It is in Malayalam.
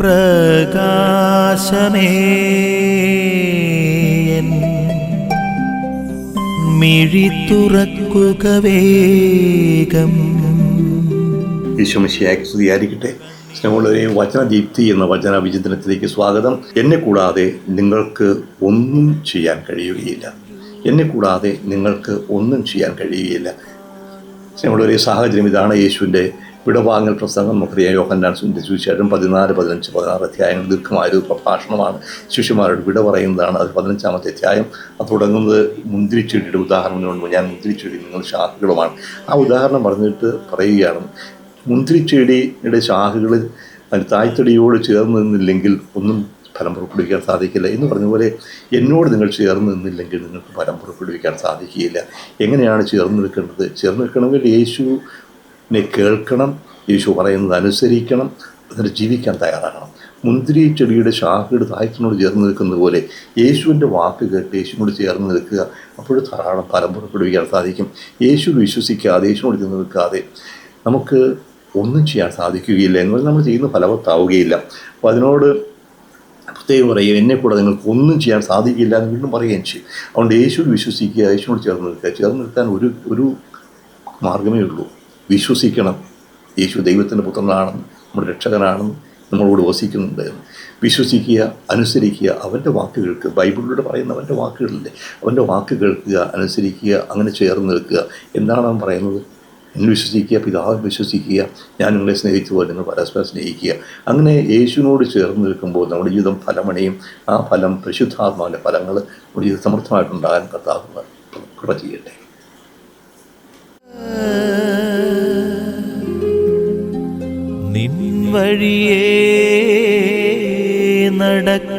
പ്രകാശമേ. മിഴി തുറക്കുക വേഗം. ഈശോമിശിയാക്കി സ്തുതിയായിരിക്കട്ടെ. വചന ദീപ്തി എന്ന വചന വിചിന്തനത്തിലേക്ക് സ്വാഗതം. എന്നെ കൂടാതെ നിങ്ങൾക്ക് ഒന്നും ചെയ്യാൻ കഴിയുകയില്ല. എന്നെ കൂടാതെ നിങ്ങൾക്ക് ഒന്നും ചെയ്യാൻ കഴിയുകയില്ല. സ്നേഹമുള്ളവരെ സാഹചര്യം ഇതാണ്. യേശുവിന്റെ വിടവാങ്ങൽ പ്രസംഗം നമുക്കറിയാം യോഹന്നാൻ സുവിശേഷം പതിനാല് പതിനഞ്ച് പതിനാറ് അധ്യായങ്ങൾ ദീർഘമായൊരു പ്രഭാഷണമാണ്. ശിഷ്യന്മാരോട് വിട പറയുന്നതാണ്. അത് പതിനഞ്ചാമത്തെ അധ്യായം. അത് തുടങ്ങുന്നത് മുന്തിരിച്ചെടിയുടെ ഉദാഹരണം കൊണ്ട് ഞാൻ മുന്തിരിച്ചെടി നിങ്ങൾ ശാഖകളുമാണ്. ആ ഉദാഹരണം പറഞ്ഞിട്ട് പറയുകയാണ്. മുന്തിരിച്ചെടിയുടെ ശാഖകൾ അതിന് തായ്തടിയോട് ചേർന്ന് നിന്നില്ലെങ്കിൽ ഒന്നും ഫലം പുറപ്പെടുവിക്കാൻ സാധിക്കില്ല എന്ന് പറഞ്ഞ പോലെ എന്നോട് നിങ്ങൾ ചേർന്ന് നിന്നില്ലെങ്കിൽ നിങ്ങൾക്ക് ഫലം പുറപ്പെടുവിക്കാൻ സാധിക്കുകയില്ല. എങ്ങനെയാണ് ചേർന്ന് നിൽക്കേണ്ടത്? ചേർന്ന് നിൽക്കണമെങ്കിൽ യേശുവിനെ കേൾക്കണം യേശു പറയുന്നത് അനുസരിക്കണം എന്നിട്ട് ജീവിക്കാൻ തയ്യാറാകണം. മുന്തിരി ചെടിയുടെ ശാഖയുടെ താഴ്ത്തിനോട് ചേർന്ന് നിൽക്കുന്ന പോലെ യേശുവിന്റെ വാക്ക് കേട്ട് യേശുവിനോട് ചേർന്ന് നിൽക്കുക അപ്പോൾ ധാരാളം ഫലം പുറപ്പെടുവിക്കാൻ സാധിക്കും. യേശു വിശ്വസിക്കാതെ യേശുവിനോട് ചേർന്ന് നിൽക്കാതെ നമുക്ക് ഒന്നും ചെയ്യാൻ സാധിക്കുകയില്ല. എന്ന് പറഞ്ഞാൽ നമ്മൾ ചെയ്യുന്ന ഫലവത്താവുകയില്ല. അപ്പോൾ അതിനോട് പ്രത്യേകം പറയുക എന്നെ കൂടെ നിങ്ങൾക്ക് ഒന്നും ചെയ്യാൻ സാധിക്കില്ല എന്ന് വീണ്ടും പറയുകയും ചെയ്യും. അതുകൊണ്ട് യേശുവിൽ വിശ്വസിക്കുക യേശുവിനോട് ചേർന്ന് നിൽക്കുക. ചേർന്ന് നിൽക്കാൻ ഒരു ഒരു മാർഗമേ ഉള്ളൂ. വിശ്വസിക്കണം. യേശു ദൈവത്തിന്റെ പുത്രനാണെന്ന് നമ്മുടെ രക്ഷകനാണെന്ന് നമ്മളോട് വസിക്കുന്നുണ്ട് വിശ്വസിക്കുക അനുസരിക്കുക അവന്റെ വാക്ക് കേൾക്കുക. ബൈബിളിലൂടെ പറയുന്ന അവന്റെ വാക്കുകളില്ലേ അവന്റെ വാക്ക് കേൾക്കുക അനുസരിക്കുക അങ്ങനെ ചേർന്ന് നിൽക്കുക. എന്താണ് അവൻ പറയുന്നത്? എന്നെ വിശ്വസിക്കുക പിതാവിനെ വിശ്വസിക്കുക ഞാൻ നിങ്ങളെ സ്നേഹിച്ചു പോലെ നിങ്ങൾ പരസ്പരം സ്നേഹിക്കുക. അങ്ങനെ യേശുവിനോട് ചേർന്ന് നിൽക്കുമ്പോൾ നമ്മുടെ ജീവിതം ഫലമണിയും ആ ഫലം പരിശുദ്ധാത്മാവിന്റെ ഫലങ്ങൾ നമ്മുടെ ജീവിതം സമർത്ഥമായിട്ടുണ്ടാകാൻ കർത്താവ് കൃപ ചെയ്യട്ടെ. വഴിയേ നടക്ക